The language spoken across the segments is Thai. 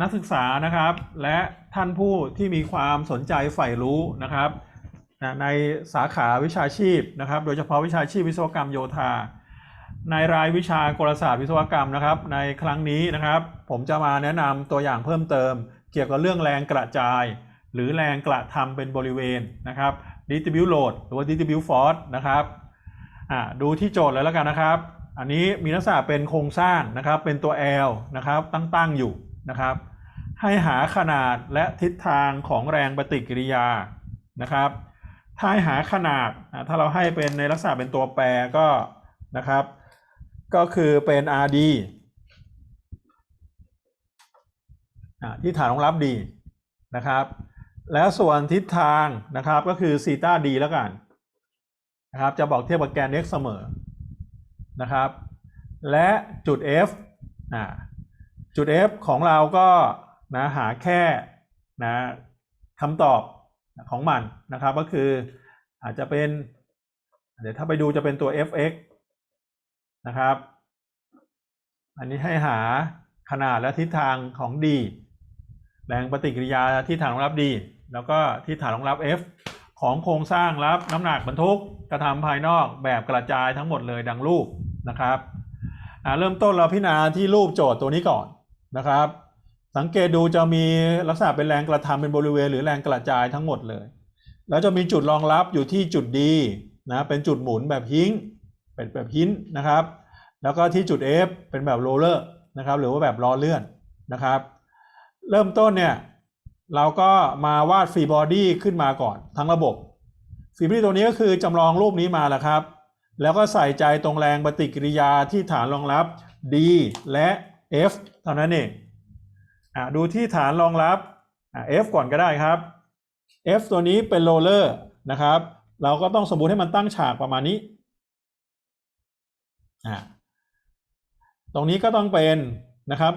นักศึกษานะครับ และท่านผู้ที่มีความสนใจใฝ่รู้นะครับในสาขาวิชาชีพนะครับ โดยเฉพาะวิชาชีพวิศวกรรมโยธา ในรายวิชากลศาสตร์วิศวกรรมนะครับ ในครั้งนี้นะครับ ผมจะมาแนะนำตัวอย่างเพิ่มเติม เกี่ยวกับเรื่องแรงกระจาย หรือแรงกระทำเป็นบริเวณนะครับ distribute load หรือว่า distribute force นะครับดูที่โจทย์เลยแล้วกันนะครับ อันนี้มีลักษณะเป็นโครงสร้างนะครับ เป็นตัว L นะครับตั้งๆอยู่นะครับ ให้หาขนาดและทิศทางของแรงปฏิกิริยานะครับ ถ้าให้หาขนาดถ้าเราให้เป็นในลักษณะเป็นตัวแปรก็นะครับ ก็คือเป็น RD ที่ฐานรองรับดีนะครับ แล้วส่วนทิศทางนะครับก็คือซีตาดีแล้วกันนะครับ จะบอกเทียบกับแกน x เสมอนะครับ และจุด f อ่าจุด f ของเราก็ นะหาแค่นะคำตอบของมันนะครับก็คืออาจจะเป็น เดี๋ยวถ้าไปดูจะเป็นตัว fx นะครับ อันนี้ให้หาขนาดและทิศทางของ d แรงปฏิกิริยาที่ฐานรองรับ d แล้วก็ที่ฐานรองรับ f ของโครงสร้างรับน้ำหนักบรรทุกกระทำภายนอกแบบกระจายทั้งหมดเลยดังรูปนะครับเริ่มต้นเราพิจารณาที่รูปโจทย์ตัวนี้ก่อนนะครับ สังเกตดูจะมีลักษณะเป็นแรงกระทำเป็นบริเวณ หรือแรงกระจายทั้งหมดเลย แล้วจะมีจุดรองรับอยู่ที่จุด D นะเป็นจุดหมุนแบบฮิงเป็นแบบหินนะครับ แล้วก็ที่จุด F เป็นแบบโรลเลอร์นะครับ หรือว่าแบบล้อเลื่อนนะครับ เริ่มต้นเนี่ยเราก็มาวาดฟรีบอดี้ขึ้นมาก่อนทั้งระบบฟรีบอดี้ตัวนี้ก็คือจำลองรูปนี้มาแล้วครับ แล้วก็ใส่ใจตรงแรงปฏิกิริยาที่ฐานรองรับ D และ F เท่านั้นเองอ่ ดูที่ฐานรองรับอะ F ก่อนก็ได้ครับ F ตัวนี้เป็นโรลเลอร์นะครับ เราก็ต้องสมมติให้มันตั้งฉากประมาณนี้อ่าตรงนี้ก็ต้องเป็นนะครับ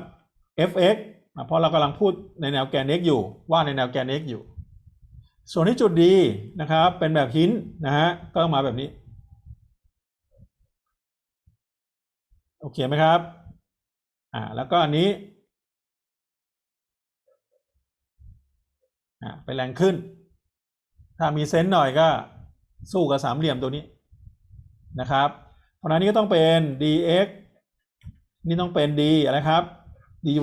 fx อะเพราะเรากำลังพูดในแนวแกน x อยู่ ว่าในแนวแกน x อยู่ ส่วนที่จุด D นะครับ เป็นแบบหินนะฮะ ก็ต้องมาแบบนี้ โอเคไหมครับ อ่า แล้วก็อันนี้ อ่า ไปแรงขึ้น ถ้ามีเซนต์หน่อยก็สู้กับสามเหลี่ยมตัวนี้นะครับ เพราะนั้นนี่ก็ต้องเป็น dx นี่ต้องเป็น d อะไรครับ dy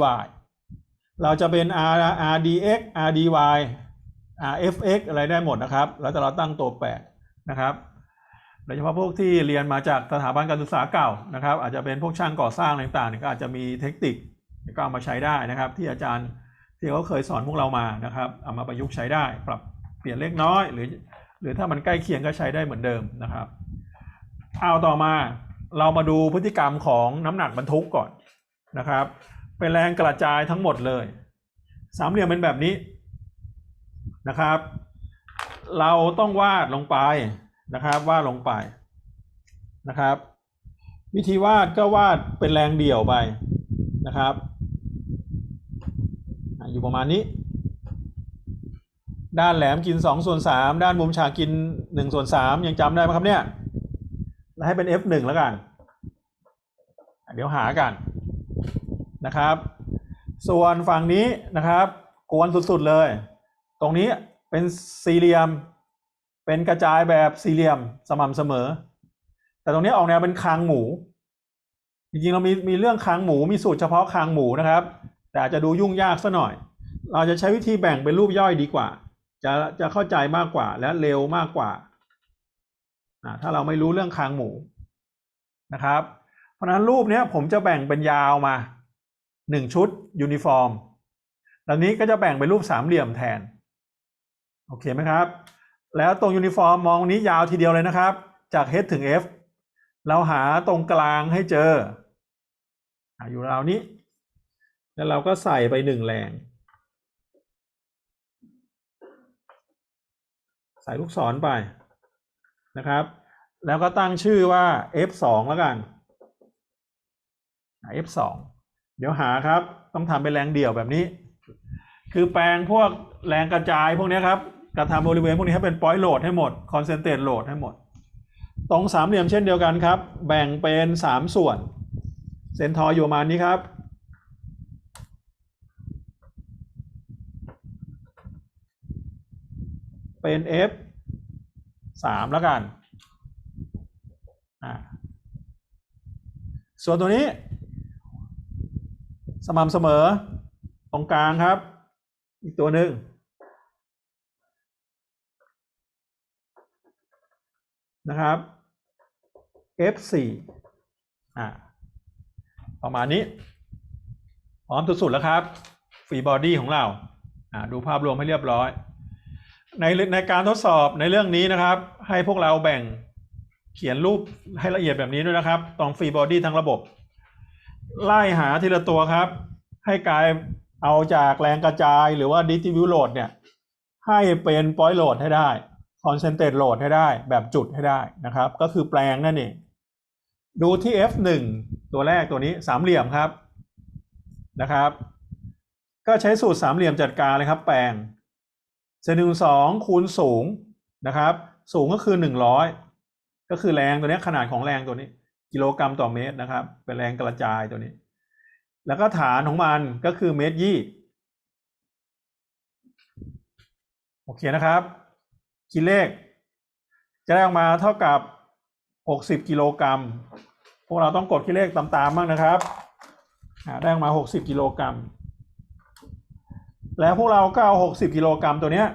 เราจะเป็น r r dx r dy r fx อะไรได้หมดนะครับ แล้วแต่เราตั้งตัวแปรนะครับโดยเฉพาะพวกที่เรียนมาจากสถาบันการศึกษาเก่านะครับ อาจจะเป็นพวกช่างก่อสร้างต่างๆเนี่ยก็อาจจะมีเทคนิคก็เอามาใช้ได้นะครับ ที่อาจารย์ ที่เขาเคยสอนพวกเรามานะครับเอามาประยุกต์ใช้ได้ ปรับเปลี่ยนเล็กน้อย หรือหรือถ้ามันใกล้เคียงก็ใช้ได้เหมือนเดิมนะครับเอาต่อมาเรามาดูพฤติกรรมของน้ำหนักบรรทุกก่อนนะครับ เป็นแรงกระจายทั้งหมดเลย สามเหลี่ยมเป็นแบบนี้นะครับ เราต้องวาดลงไปนะครับวาดลงไปนะครับ วิธีวาดก็วาดเป็นแรงเดี่ยวไปนะครับ อยู่ประมาณนี้ ด้านแหลมกิน2ส่วน3ด้านมุมฉากกิน1ส่วน3ยังจำได้ไหมครับเนี่ยแล้วให้เป็น F1 แล้วกัน เดี๋ยวหากันนะครับ ส่วนฝั่งนี้นะครับกวนสุดๆเลย ตรงนี้เป็นสี่เหลี่ยม เป็นกระจายแบบสี่เหลี่ยมสม่ำเสมอ แต่ตรงนี้ออกแนวเป็นคางหมู จริงๆเรามีมีเรื่องคางหมูมีสูตรเฉพาะคางหมูนะครับ แต่อาจจะดูยุ่งยากซะหน่อย เราจะใช้วิธีแบ่งเป็นรูปย่อยดีกว่า จะจะเข้าใจมากกว่าและเร็วมากกว่า ถ้าเราไม่รู้เรื่องคางหมูนะครับ เพราะนั้นรูปนี้ผมจะแบ่งเป็นยาวมาหนึ่งชุดยูนิฟอร์มแบบนี้ก็จะแบ่งเป็นรูปสามเหลี่ยมแทน โอเคไหมครับ แล้วตรงยูนิฟอร์มมองนี้ยาวทีเดียวเลยนะครับ จาก H ถึง F เราหาตรงกลางให้เจออยู่ราวนี้ แล้วเราก็ใส่ไปหนึ่งแรง ใส่ลูกศรไปนะครับ แล้วก็ตั้งชื่อว่า F2 แล้วกัน F2 เดี๋ยวหาครับ ต้องทำเป็นแรงเดี่ยวแบบนี้ คือแปลงพวกแรงกระจายพวกนี้ครับกระทำบริเวณพวกนี้ให้เป็นปอยโหลดให้หมดคอนเซนเทรตโหลดให้หมด ตรงสามเหลี่ยมเช่นเดียวกันครับ แบ่งเป็นสามส่วน เซนทอยอยู่ประมาณนี้ครับ เป็น f สามแล้วกันส่วนตัวนี้ สม่ำเสมอตรงกลางครับ อีกตัวหนึ่งนะครับ F4 อ่าประมาณนี้ พร้อมสุดๆแล้วครับ ฟรีบอดี้ของเรา อ่า ดูภาพรวมให้เรียบร้อย ในในการทดสอบในเรื่องนี้นะครับ ให้พวกเราแบ่งเขียนรูปให้ละเอียดแบบนี้ด้วยนะครับตรงฟรีบอดี้ทั้งระบบ ไล่หาทีละตัวครับ ให้กายเอาจากแรงกระจายหรือว่า distribute load เนี่ย ให้เป็น point load ให้ได้ concentrate load ให้ได้แบบจุดให้ได้นะครับ ก็คือแปลงนั่นเองดูที่ F1 ตัวแรกตัวนี้สามเหลี่ยมครับนะครับ ก็ใช้สูตรสามเหลี่ยมจัดการเลยครับ แปลง เซนหนึ่งสองคูณสูงนะครับ สูงก็คือหนึ่งร้อยก็คือแรงตัวนี้ขนาดของแรงตัวนี้ กิโลกรัมต่อเมตรนะครับ เป็นแรงกระจายตัวนี้ แล้วก็ฐานของมันก็คือเมตรยี่โอเคนะครับ คิดเลข จะได้ออกมาเท่ากับหกสิบกิโลกรัมพวกเราต้องกดคิดเลขตามๆบ้างนะครับได้ออกมาหกสิบกิโลกรัม แล้วพวกเราก็เอาหกสิบกิโลกรัมตัวเนี้ย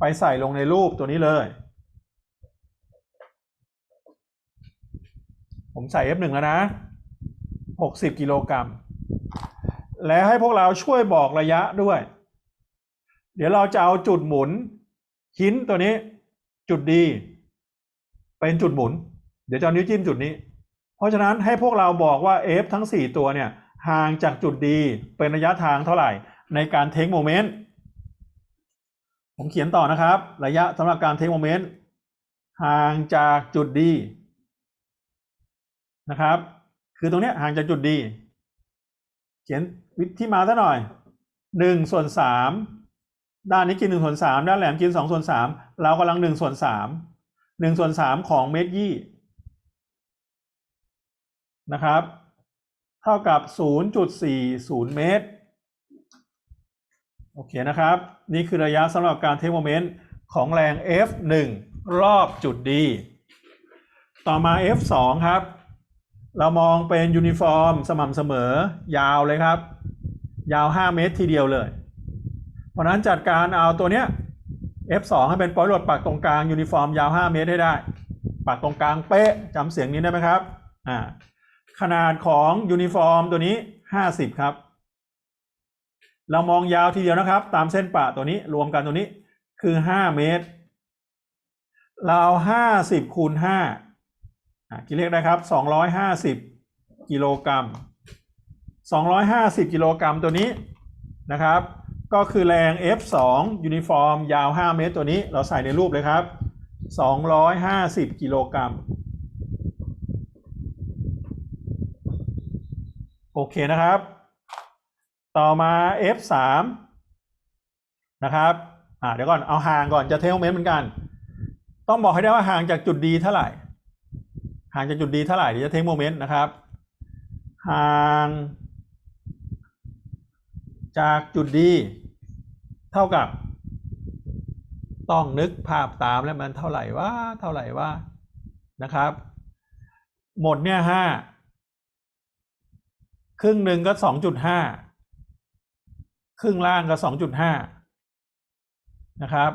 ไปใส่ลงในรูปตัวนี้เลย ผมใส่ F1 แล้วนะหกสิบกิโลกรัม แล้วให้พวกเราช่วยบอกระยะด้วย เดี๋ยวเราจะเอาจุดหมุน หินตัวนี้ จุดดี เป็นจุดหมุน เดี๋ยวจะเอานิ้วจิ้มจุดนี้ เพราะฉะนั้นให้พวกเราบอกว่า F ทั้ง 4 ตัวเนี่ยห่างจากจุดดีเป็นระยะทางเท่าไหร่ ในการเทคโมเมนต์ผมเขียนต่อนะครับ ระยะสำหรับการเทคโมเมนต์ห่างจากจุดดีนะครับ คือตรงนี้ห่างจากจุดดีเขียนวิธีมาซะหน่อยหนึ่งส่วนสามด้านนี้กินหนึ่งส่วนสามด้านแหลมกินสองส่วนสามเรากำลังหนึ่งส่วนสามหนึ่งส่วนสามของเมตรยี่นะครับ เท่ากับศูนย์จุดสี่ศูนย์เมตร โอเคนะครับ นี่คือระยะสำหรับการเทโมเมนต์ของแรง F1 รอบจุดดีต่อมา F2 ครับ เรามองเป็นยูนิฟอร์มสม่ำเสมอยาวเลยครับ ยาว 5 เมตรทีเดียวเลย เพราะนั้นจัดการเอาตัวเนี้ย F2 ให้เป็นปอยโหลดปักตรงกลางยูนิฟอร์มยาว 5 เมตรให้ได้ปักตรงกลางเป๊ะจำเสียงนี้ได้ไหมครับอ่าขนาดของยูนิฟอร์มตัวนี้ 50 ครับ เรามองยาวทีเดียวนะครับ ตามเส้นปะตัวนี้รวมกันตัวนี้คือ5เมตร เรา50คูณ5อะคิดเลขได้ครับ250กิโลกรัม250กิโลกรัมตัวนี้นะครับ ก็คือแรง F2 ยูนิฟอร์มยาว 5 เมตรตัวนี้ เราใส่ในรูปเลยครับ 250 กิโลกรัมโอเคนะครับ ต่อมา F3 นะครับอ่าเดี๋ยวก่อนเอาห่างก่อนจะเทลเมนต์เหมือนกัน ต้องบอกให้ได้ว่าห่างจากจุดดีเท่าไหร่ ห่างจากจุดดีเท่าไหร่เดี๋ยวจะเทคโมเมนต์นะครับ ห่างจากจุดดีเท่ากับ ต้องนึกภาพตามแล้วมันเท่าไหร่ว่าเท่าไหร่ว่านะครับ หมดเนี่ยห้าครึ่งหนึ่งก็สองจุดห้า ครึ่งล่างก็สองจุดห้านะครับ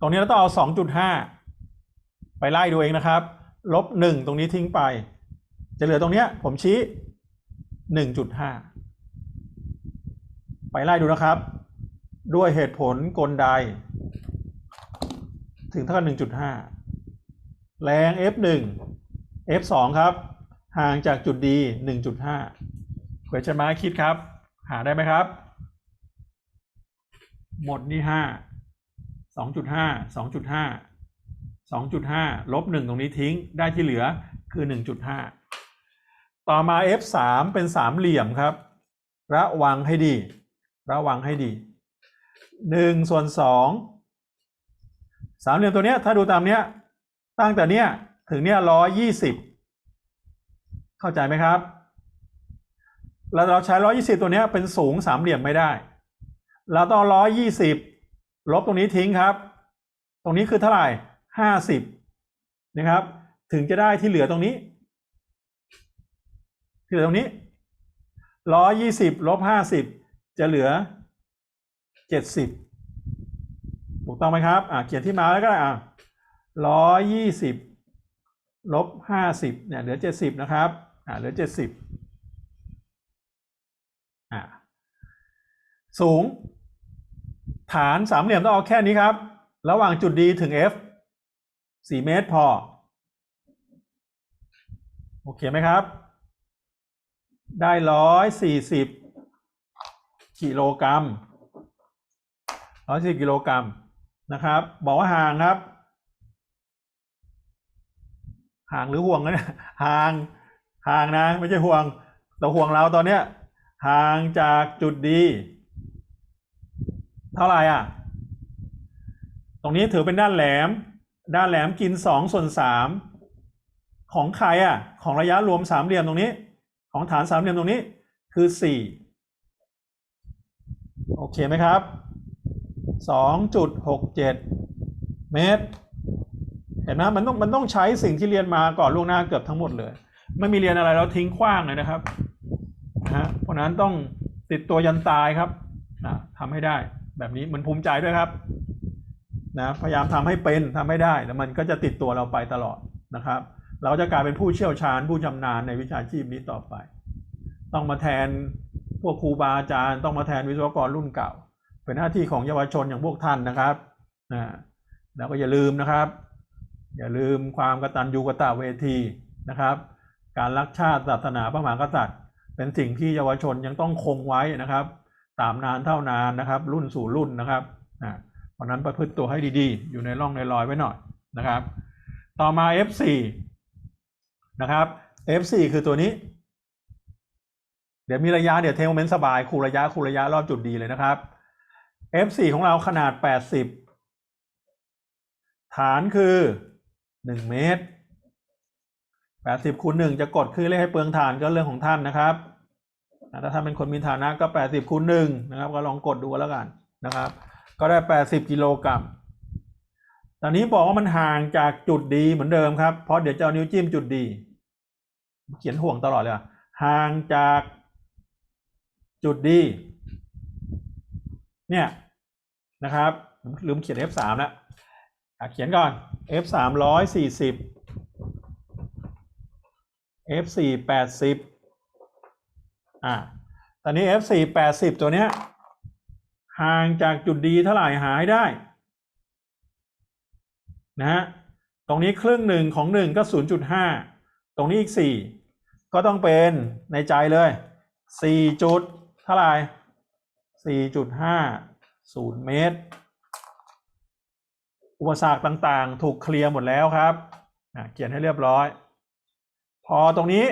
ตรงนี้เราต้องเอาสองจุดห้าไปไล่ดูเองนะครับ ลบหนึ่งตรงนี้ทิ้งไป จะเหลือตรงเนี้ยผมชี้หนึ่งจุดห้าไปไล่ดูนะครับ ด้วยเหตุผลกลใด ถึงเท่ากับหนึ่งจุดห้าแรง F1 F2 ครับ ห่างจากจุดดีหนึ่งจุดห้าเควชมาคิดครับ หาได้ไหมครับ หมดนี่ห้าสองจุดห้าสองจุดห้าสองจุดห้าลบหนึ่งตรงนี้ทิ้งได้ที่เหลือคือหนึ่งจุดห้าต่อมา F3 เป็นสามเหลี่ยมครับ ระวังให้ดี ระวังให้ดีหนึ่งส่วนสองสามเหลี่ยมตัวเนี้ยถ้าดูตามเนี้ยตั้งแต่เนี้ยถึงเนี้ยร้อยยี่สิบเข้าใจไหมครับ แล้วเราใช้ร้อยี่สิบตัวเนี้ยเป็นสูงสามเหลี่ยมไม่ได้ เราต้องร้อยยี่สิบลบตรงนี้ทิ้งครับ ตรงนี้คือเท่าไหร่ห้าสิบนะครับ ถึงจะได้ที่เหลือตรงนี้ ที่เหลือตรงนี้ร้อยยี่สิบลบห้าสิบจะเหลือเจ็ดสิบถูกต้องไหมครับอ่าเขียนที่มาแล้วก็ได้อ่าร้อยยี่สิบลบห้าสิบเนี่ยเหลือเจ็ดสิบนะครับอ่าเหลือเจ็ดสิบอ่าสูง ฐานสามเหลี่ยมต้องเอาแค่นี้ครับ ระหว่างจุด D ถึง F 4 เมตรพอ โอเคไหมครับ ได้ร้อยสี่สิบกิโลกรัมร้อยสิบกิโลกรัมนะครับ บอกว่าห่างครับ ห่างหรือห่วงนะเนี่ยห่างห่างนะ ไม่ใช่ห่วงแต่ห่วงเราตอนเนี้ยห่างจากจุดดี เท่าไหร่อะ ตรงนี้ถือเป็นด้านแหลม ด้านแหลมกินสองส่วนสามของใครอะ ของระยะรวมสามเหลี่ยมตรงนี้ ของฐานสามเหลี่ยมตรงนี้ คือสี่โอเคไหมครับสองจุดหกเจ็ดเมตร เห็นไหมมันต้องมันต้องใช้สิ่งที่เรียนมาก่อนล่วงหน้าเกือบทั้งหมดเลย ไม่มีเรียนอะไรแล้วทิ้งขว้างเลยนะครับนะฮะเพราะฉะนั้นต้องติดตัวยันตายครับนะทำให้ได้ แบบนี้มันภูมิใจด้วยครับนะพยายามทำให้เป็นทำให้ได้แล้วมันก็จะติดตัวเราไปตลอดนะครับ เราจะกลายเป็นผู้เชี่ยวชาญผู้ชำนาญในวิชาชีพนี้ต่อไป ต้องมาแทนพวกครูบาอาจารย์ ต้องมาแทนวิศวกรรุ่นเก่า เป็นหน้าที่ของเยาวชนอย่างพวกท่านนะครับนะแล้วก็อย่าลืมนะครับ อย่าลืมความกตัญญูกตเวทีนะครับ การรักชาติศาสนาพระมหากษัตริย์ เป็นสิ่งที่เยาวชนยังต้องคงไว้นะครับ ตามนานเท่านานนะครับ รุ่นสู่รุ่นนะครับนะเพราะนั้นประพฤติตัวให้ดีๆ อยู่ในร่องในรอยไว้หน่อยนะครับ ต่อมา F4 นะครับ F4 คือตัวนี้ เดี๋ยวมีระยะเดี๋ยวเทมเมนต์สบายคูณระยะคูณระยะรอบจุดดีเลยนะครับ F4 ของเราขนาด 80 ฐานคือ 1 เมตร 80คูณ1จะกดคือเลขให้เปลืองฐานก็เรื่องของท่านนะครับ ถ้าท่านเป็นคนมีฐานะก็ 80คูณ1นะครับ ก็ลองกดดูแล้วกันนะครับ ก็ได้ 80กิโลกรัมตอนนี้บอกว่ามันห่างจากจุดดีเหมือนเดิมครับ เพราะเดี๋ยวจะเอานิ้วจิ้มจุดดี เขียนห่วงตลอดเลยห่างจากจุดดีเนี่ยนะครับลืมเขียน F3 แล้วเขียนก่อน F3 ร้อยสี่สิบ F4 แปดสิบ อะตอนนี้ F4 แปดสิบตัวเนี้ยห่างจากจุดดีเท่าไหร่หายได้นะฮะตรงนี้ครึ่งหนึ่งของหนึ่งก็ 0.5 ตรงนี้อีก 4 ก็ต้องเป็นในใจเลย 4 จุดเท่าไหร่ 4.5 0 เมตร อุปสรรคต่างๆ ถูกเคลียร์หมดแล้วครับเขียนให้เรียบร้อย พอตรงนี้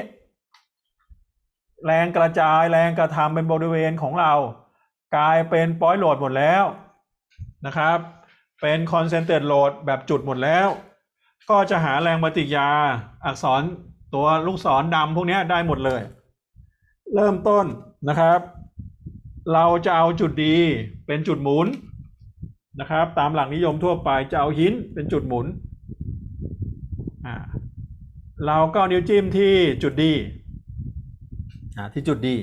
แรงกระจายแรงกระทำเป็นบริเวณของเรา กลายเป็นปอยโหลดหมดแล้วนะครับ เป็นคอนเซนเทรตโหลดแบบจุดหมดแล้ว ก็จะหาแรงปฏิกิริยาอักษรตัวลูกศรดำพวกนี้ได้หมดเลย เริ่มต้นนะครับ เราจะเอาจุดดีเป็นจุดหมุนนะครับ ตามหลักนิยมทั่วไปจะเอาหินเป็นจุดหมุนอ่าเราก็นิ้วจิ้มที่จุดดี อ่าที่จุดดี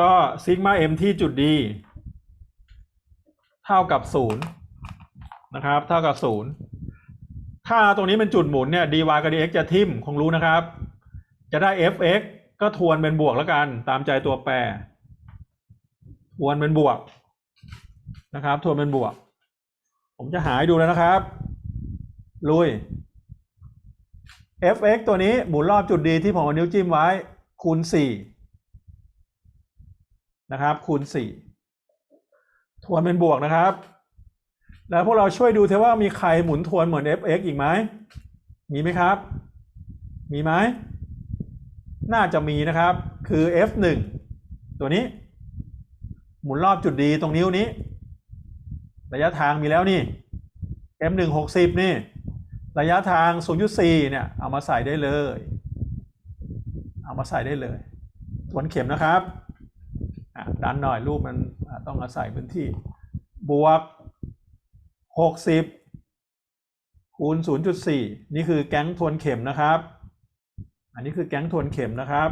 ก็ซิกมาเอ็มที่จุดดีเท่ากับศูนย์นะครับ เท่ากับศูนย์ถ้าตรงนี้เป็นจุดหมุนเนี่ย dy กับ dx จะทิ่มคงรู้นะครับ จะได้ fx ก็ทวนเป็นบวกแล้วกัน ตามใจตัวแปร ทวนเป็นบวกนะครับ ทวนเป็นบวก ผมจะหาให้ดูแล้วนะครับ ลุย fx ตัวนี้หมุนรอบจุดดีที่ผมเอานิ้วจิ้มไว้ คูณสี่นะครับ คูณสี่ทวนเป็นบวกนะครับ แล้วพวกเราช่วยดูเถอะว่ามีใครหมุนทวนเหมือน fx อีกไหม มีไหมครับ มีไหม น่าจะมีนะครับ คือ f1 ตัวนี้ หมุนรอบจุดดีตรงนิ้วนี้ ระยะทางมีแล้วนี่ f1 60นี่ ระยะทาง 0.4 เนี่ย เอามาใส่ได้เลย มาใส่ได้เลยทวนเข็มนะครับดันหน่อยรูปมันต้องอาศัยพื้นที่ บวกหกสิบคูณศูนย์จุดสี่นี่คือแก๊งทวนเข็มนะครับ อันนี้คือแก๊งทวนเข็มนะครับ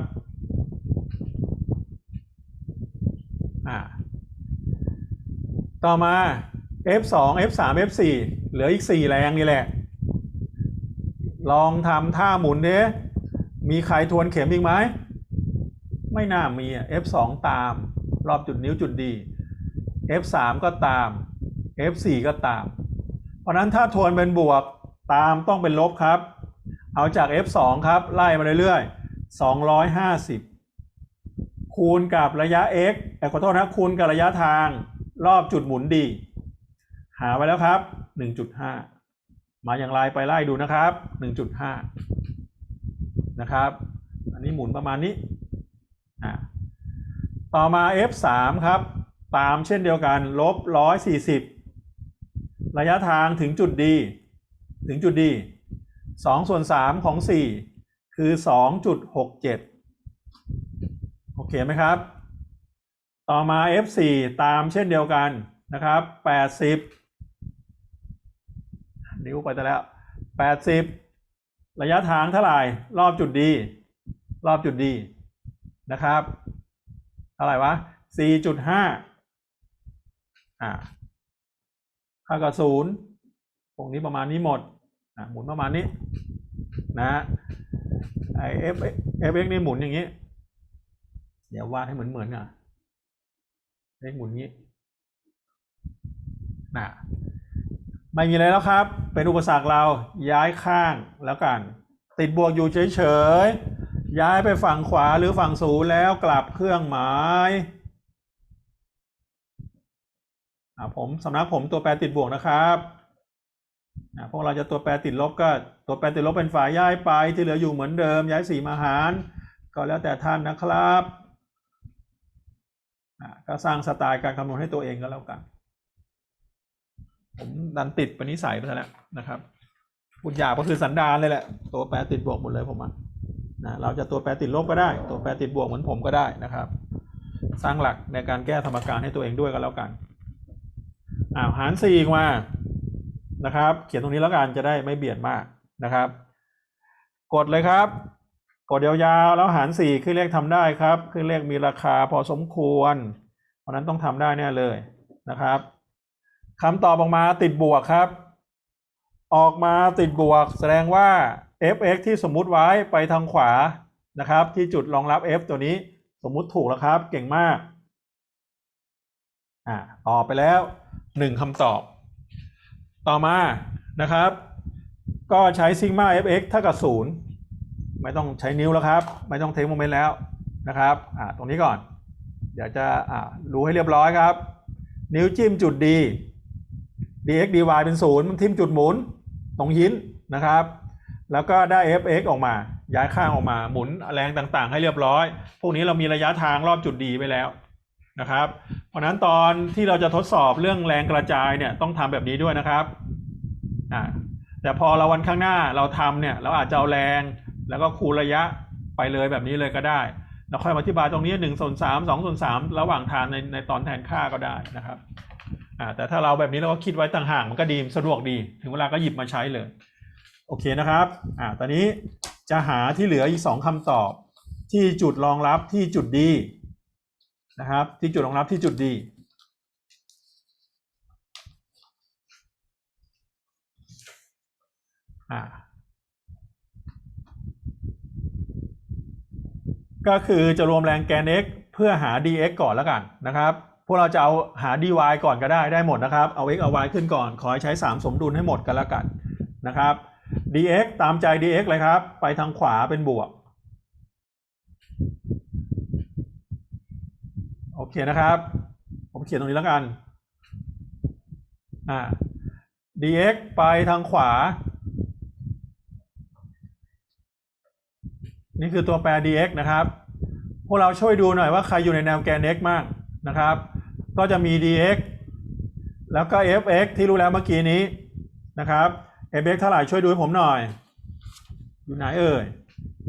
ต่อมา F2 F3 F4 เหลืออีก 4 แรงนี่แหละ ลองทำท่าหมุนเด้ มีใครทวนเข็มอีกไหม ไม่น่ามีอะ F2 ตาม รอบจุดนิ้วจุดดี F3 ก็ตาม F4 ก็ตาม เพราะนั้นถ้าทวนเป็นบวกตามต้องเป็นลบครับ เอาจาก F2 ครับ ไล่มาเรื่อยๆ 250 คูณกับระยะ x แต่ขอโทษนะคูณกับระยะทางรอบจุดหมุนดี หาไว้แล้วครับ 1.5 มาอย่างไรไปไล่ดูนะครับ 1.5 นะครับ อันนี้หมุนประมาณนี้อ่าต่อมา F3 ครับ ตามเช่นเดียวกันลบ140 ระยะทางถึงจุดดีถึงจุดดี2ส่วน3ของ 4 คือ 2.67 โอเคไหมครับ ต่อมา F4 ตามเช่นเดียวกันนะครับ 80 นิ้วไปแต่แล้ว 80 ระยะทางเท่าไหร่รอบจุดดีรอบจุดดีนะครับเท่าไหร่วะ4.5อ่าค่ากับศูนย์ตรงนี้ประมาณนี้หมดอะหมุนประมาณนี้นะไอ f f x นี่หมุนอย่างนี้ เดี๋ยววาดให้เหมือนเหมือนกันเลขหมุนงี้นะ ไม่มีอะไรแล้วครับ เป็นอุปสรรคเราย้ายข้างแล้วกัน ติดบวกอยู่เฉยๆ ย้ายไปฝั่งขวาหรือฝั่งศูนย์แล้วกลับเครื่องหมายผมสำนักผมตัวแปรติดบวกนะครับพวกเราจะตัวแปรติดลบก็ตัวแปรติดลบเป็นฝ่ายย้ายไปที่เหลืออยู่เหมือนเดิม ย้ายสีมาหาร ก็แล้วแต่ท่านนะครับก็สร้างสไตล์การคำนวณให้ตัวเองก็แล้วกัน ผมดันติดปนนิสัยไปแล้วนะครับพูดหยาบก็คือสันดานเลยแหละ ตัวแปรติดบวกหมดเลยผมอะนะเราจะตัวแปรติดลบก็ได้ ตัวแปรติดบวกเหมือนผมก็ได้นะครับ สร้างหลักในการแก้สมการให้ตัวเองด้วยก็แล้วกันอ่าหารสี่มานะครับ เขียนตรงนี้แล้วกันจะได้ไม่เบียดมากนะครับ กดเลยครับ กดยาวๆแล้วหารสี่คือเลขทำได้ครับคือเลขมีราคาพอสมควร เพราะนั้นต้องทำได้แน่เลยนะครับ คำตอบออกมาติดบวกครับ ออกมาติดบวก แสดงว่า fx ที่สมมุติไว้ไปทางขวานะครับ ที่จุดรองรับ f ตัวนี้สมมุติถูกแล้วครับ เก่งมากอ่าตอบไปแล้วหนึ่งคำตอบ ต่อมานะครับ ก็ใช้ซิกมา fx เท่ากับศูนย์ไม่ต้องใช้นิ้วแล้วครับ ไม่ต้องเทคโมเมนต์แล้วนะครับอ่าตรงนี้ก่อน เดี๋ยวจะอ่ารู้ให้เรียบร้อยครับ นิ้วจิ้มจุด D dx dy เป็นศูนย์มันทิ่มจุดหมุนตรงหินนะครับ แล้วก็ได้ fx ออกมา ย้ายข้างออกมาหมุนแรงต่างๆ ให้เรียบร้อย พวกนี้เรามีระยะทางรอบจุด D ไปแล้วนะครับ เพราะนั้นตอนที่เราจะทดสอบเรื่องแรงกระจายเนี่ยต้องทำแบบนี้ด้วยนะครับอ่าแต่พอเราวันข้างหน้าเราทำเนี่ยเราอาจจะเอาแรงแล้วก็คูณระยะไปเลยแบบนี้เลยก็ได้แล้วค่อยมาอธิบายตรงนี้หนึ่งส่วนสามสองส่วนสามระหว่างทางในในตอนแทนค่าก็ได้นะครับ อ่าแต่ถ้าเราแบบนี้เราก็คิดไว้ต่างหากมันก็ดีสะดวกดี ถึงเวลาก็หยิบมาใช้เลย โอเคนะครับอ่าตอนนี้จะหาที่เหลืออีกสองคำตอบ ที่จุดรองรับที่จุดดีนะครับ ที่จุดรองรับที่จุดดีอ่าก็คือจะรวมแรงแกน x เพื่อหา dx ก่อนแล้วกันนะครับ พวกเราจะเอาหา dy ก่อนก็ได้ได้หมดนะครับ เอา x เอา y ขึ้นก่อน ขอให้ใช้ 3 สมดุลให้หมดกันล้วกันนะครับ dx ตามใจ dx เลยครับ ไปทางขวาเป็นบวก โอเคนะครับ ผมเขียนตรงนี้แล้วกันอ่า dx ไปทางขวา นี่คือตัวแปร dx นะครับ พวกเราช่วยดูหน่อยว่าใครอยู่ในแนวแกน x มากนะครับ ก็จะมี dx แล้วก็ fx ที่รู้แล้วเมื่อกี้นี้นะครับ fx เท่าไหร่ช่วยดูให้ผมหน่อย อยู่ไหนเอ่ย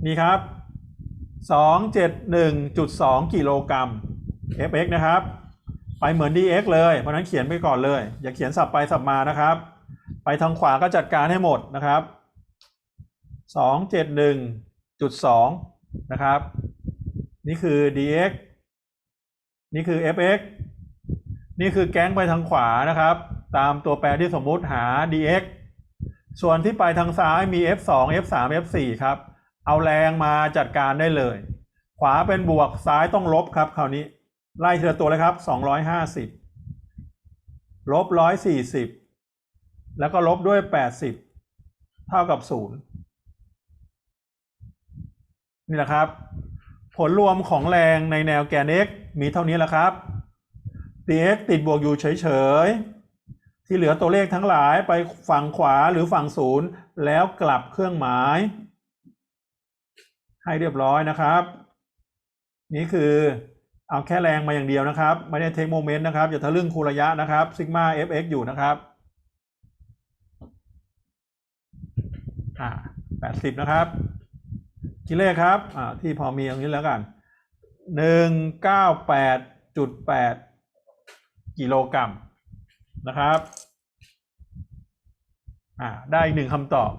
นี่ครับ 271.2 กิโลกรัม fx นะครับ ไปเหมือน dx เลย เพราะฉะนั้นเขียนไปก่อนเลย อย่าเขียนสับไปสับมานะครับ ไปทางขวาก็จัดการให้หมดนะครับสองเจ็ดหนึ่งจุดสองนะครับ นี่คือ dx นี่คือ fx นี่คือแก๊งไปทางขวานะครับ ตามตัวแปรที่สมมุติหา dx ส่วนที่ไปทางซ้ายมี f2 f3 f4 ครับ เอาแรงมาจัดการได้เลย ขวาเป็นบวกซ้ายต้องลบครับคราวนี้ ไล่ทีละตัวเลยครับ 250 ลบ 140 แล้วก็ลบด้วย 80 เท่ากับ 0 นี่แหละครับ ผลรวมของแรงในแนวแกน x มีเท่านี้แหละครับ dx ติดบวกอยู่เฉยๆ ที่เหลือตัวเลขทั้งหลายไปฝั่งขวาหรือฝั่งศูนย์แล้วกลับเครื่องหมาย ให้เรียบร้อยนะครับ นี่คือเอาแค่แรงมาอย่างเดียวนะครับ ไม่ได้เทคโมเมนต์นะครับ อย่าทะลึ่งคูระยะนะครับซิกมา fx อยู่นะครับอ่าแปดสิบนะครับคิดเลขครับอ่าที่พอมีอย่างนี้แล้วกันหนึ่งเก้าแปดจุดแปด กิโลกรัมนะครับอ่าได้อีกหนึ่งคำตอบ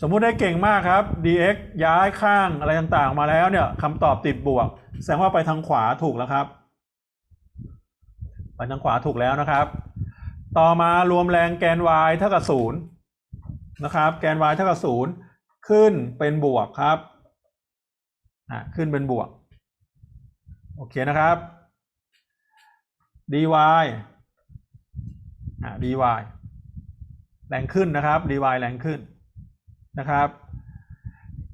สมมุติได้เก่งมากครับ dx ย้ายข้างอะไรต่างๆ มาแล้วเนี่ยคำตอบติดบวก แสดงว่าไปทางขวาถูกแล้วครับ ไปทางขวาถูกแล้วนะครับ ต่อมารวมแรงแกน y เท่ากับศูนย์นะครับ แกน y เท่ากับศูนย์ขึ้นเป็นบวกครับอ่าขึ้นเป็นบวก โอเคนะครับ dy อ่า dy แรงขึ้นนะครับ dy แรงขึ้นนะครับ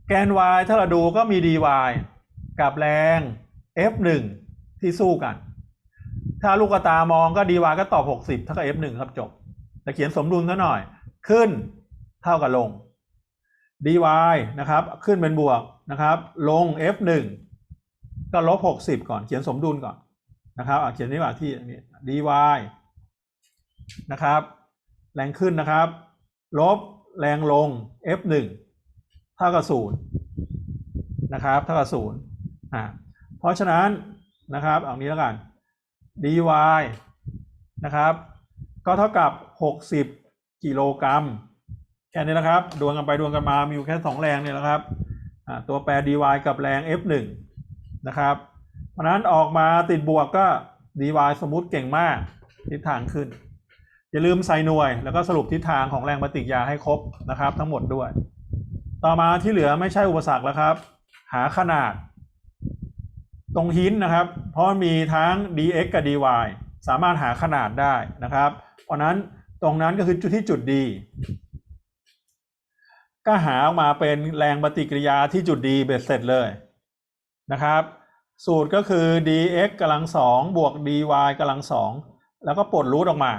แกน y ถ้าเราดูก็มี dy กับแรง f1 ที่สู้กัน ถ้าลูกตามองก็ dy ก็ตอบ 60 เท่ากับ f1 ครับจบ แต่เขียนสมดุลซะหน่อย ขึ้นเท่ากับลง dy นะครับ ขึ้นเป็นบวกนะครับ ลง f1 ก็ลบ 60 ก่อน เขียนสมดุลก่อน นะครับเขียนนี่ว่าที่นี่ dy นะครับ แรงขึ้นนะครับ ลบแรงลง f1 เท่ากับ0นย์นะครับเท่ากับ0อ่าเพราะฉะนั้นนะครับเอานี้แล้วกัน dy นะครับ ก็เท่ากับ 60 กิโลกรัมแค่นี้นะครับ ดวงกันไปดวงกันมามีอยู่แค่ 2 แรงเนี่ยนะครับตัวแปร dy กับแรง f1 นะครับ เพราะนั้นออกมาติดบวกก็ dy สมมุติเก่งมาก ทิศทางขึ้น อย่าลืมใส่หน่วย แล้วก็สรุปทิศทางของแรงปฏิกิริยาให้ครบนะครับ ทั้งหมดด้วย ต่อมาที่เหลือไม่ใช่อุปสรรคแล้วครับ หาขนาด ตรงหินนะครับ เพราะมีทั้ง dx กับ dy สามารถหาขนาดได้นะครับ เพราะนั้นตรงนั้นก็คือจุดที่จุด d ก็หาออกมาเป็นแรงปฏิกิริยาที่จุด d เบ็ดเสร็จเลยนะครับ สูตรก็คือ dx กำลังสองบวก dy กำลังสองแล้วก็ปลดรูทออกมา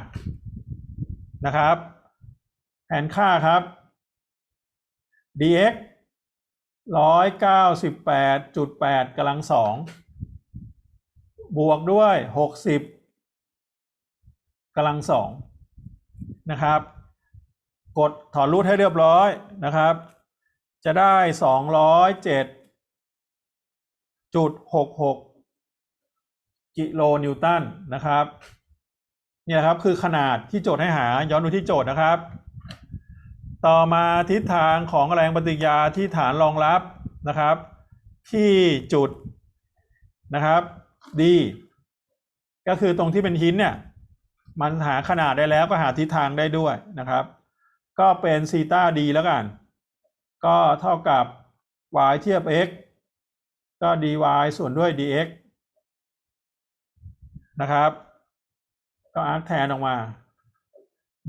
นะครับแทนค่าครับ dx ร้อยเก้าสิบแปดจุดแปดกำลังสองบวกด้วยหกสิบกำลังสองนะครับ กดถอนรูทให้เรียบร้อยนะครับ จะได้สองร้อยเจ็ด จุดหกหกกิโลนิวตันนะครับ เนี่ยครับคือขนาดที่โจทย์ให้หาย้อนดูที่โจทย์นะครับ ต่อมาทิศทางของแรงปฏิกิริยาที่ฐานรองรับนะครับ ที่จุดนะครับ D ก็คือตรงที่เป็นหินเนี่ย มันหาขนาดได้แล้วก็หาทิศทางได้ด้วยนะครับ ก็เป็นซีตา D แล้วกัน ก็เท่ากับ y เทียบ x ก็ dy ส่วนด้วย dx นะครับ ก็อาร์คแทนออกมา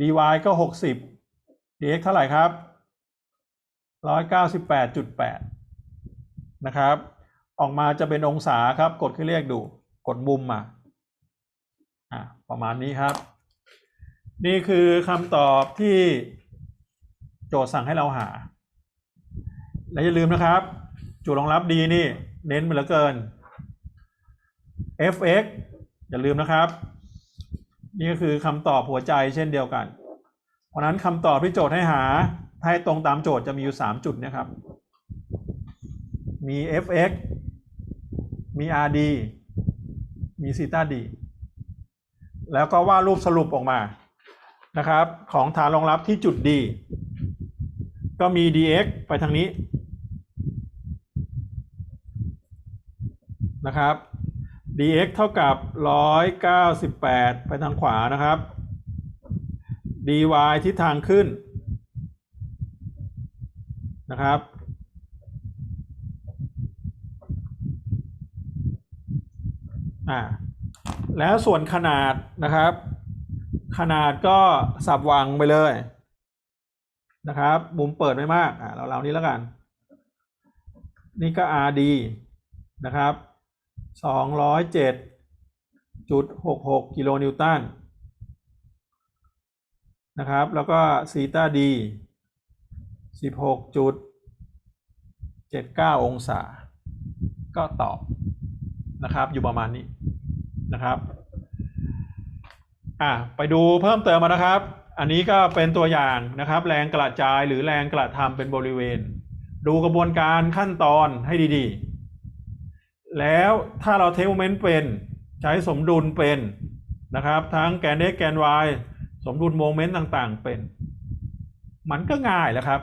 dy ก็หกสิบ dx เท่าไหร่ครับร้อยเก้าสิบแปดจุดแปดนะครับ ออกมาจะเป็นองศาครับ กดขึ้นเลขดู กดมุมมาอ่าประมาณนี้ครับ นี่คือคำตอบที่โจทย์สั่งให้เราหา และอย่าลืมนะครับ จุดรองรับดีนี่ เน้นไปเหลือเกิน fx อย่าลืมนะครับ นี่ก็คือคำตอบหัวใจเช่นเดียวกัน เพราะนั้นคำตอบที่โจทย์ให้หาให้ตรงตามโจทย์จะมีอยู่ 3 จุดนะครับ มี fx มี rd มี θd แล้วก็วาดรูปสรุปออกมานะครับ ของฐานรองรับที่จุด D ก็มี dx ไปทางนี้ นะครับ dx เท่ากับ 198 ไปทางขวานะครับ dy ทิศทางขึ้นนะครับ อ่า แล้วส่วนขนาดนะครับ ขนาดก็สับวางไปเลยนะครับ มุมเปิดไม่มาก อ่าเราเรานี้แล้วกัน นี่ก็ RD นะครับ สองร้อยเจ็ดจุดหกหกกิโลนิวตันนะครับ แล้วก็ซีตาดีสิบหกจุดเจ็ดเก้าองศา ก็ตอบนะครับ อยู่ประมาณนี้นะครับ อะ ไปดูเพิ่มเติมมานะครับ อันนี้ก็เป็นตัวอย่างนะครับ แรงกระจายหรือแรงกระทำเป็นบริเวณ ดูกระบวนการขั้นตอนให้ดีๆ แล้วถ้าเราเทคโมเมนต์เป็นใช้สมดุลเป็นนะครับ ทั้งแกน x แกน y สมดุลโมเมนต์ต่างๆเป็น มันก็ง่ายแหล้วครับ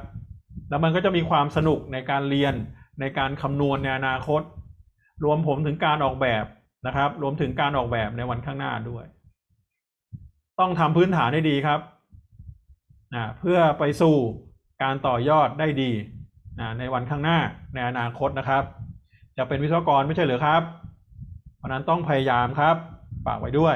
แล้วมันก็จะมีความสนุกในการเรียนในการคำนวณในอนาคต รวมผมถึงการออกแบบนะครับ รวมถึงการออกแบบในวันข้างหน้าด้วย ต้องทำพื้นฐานให้ดีครับอ่าเพื่อไปสู่การต่อยอดได้ดีอ่าในวันข้างหน้าในอนาคตนะครับ จะเป็นวิศวกรไม่ใช่เหรือครับ เพราะนั้นต้องพยายามครับฝากไว้ด้วย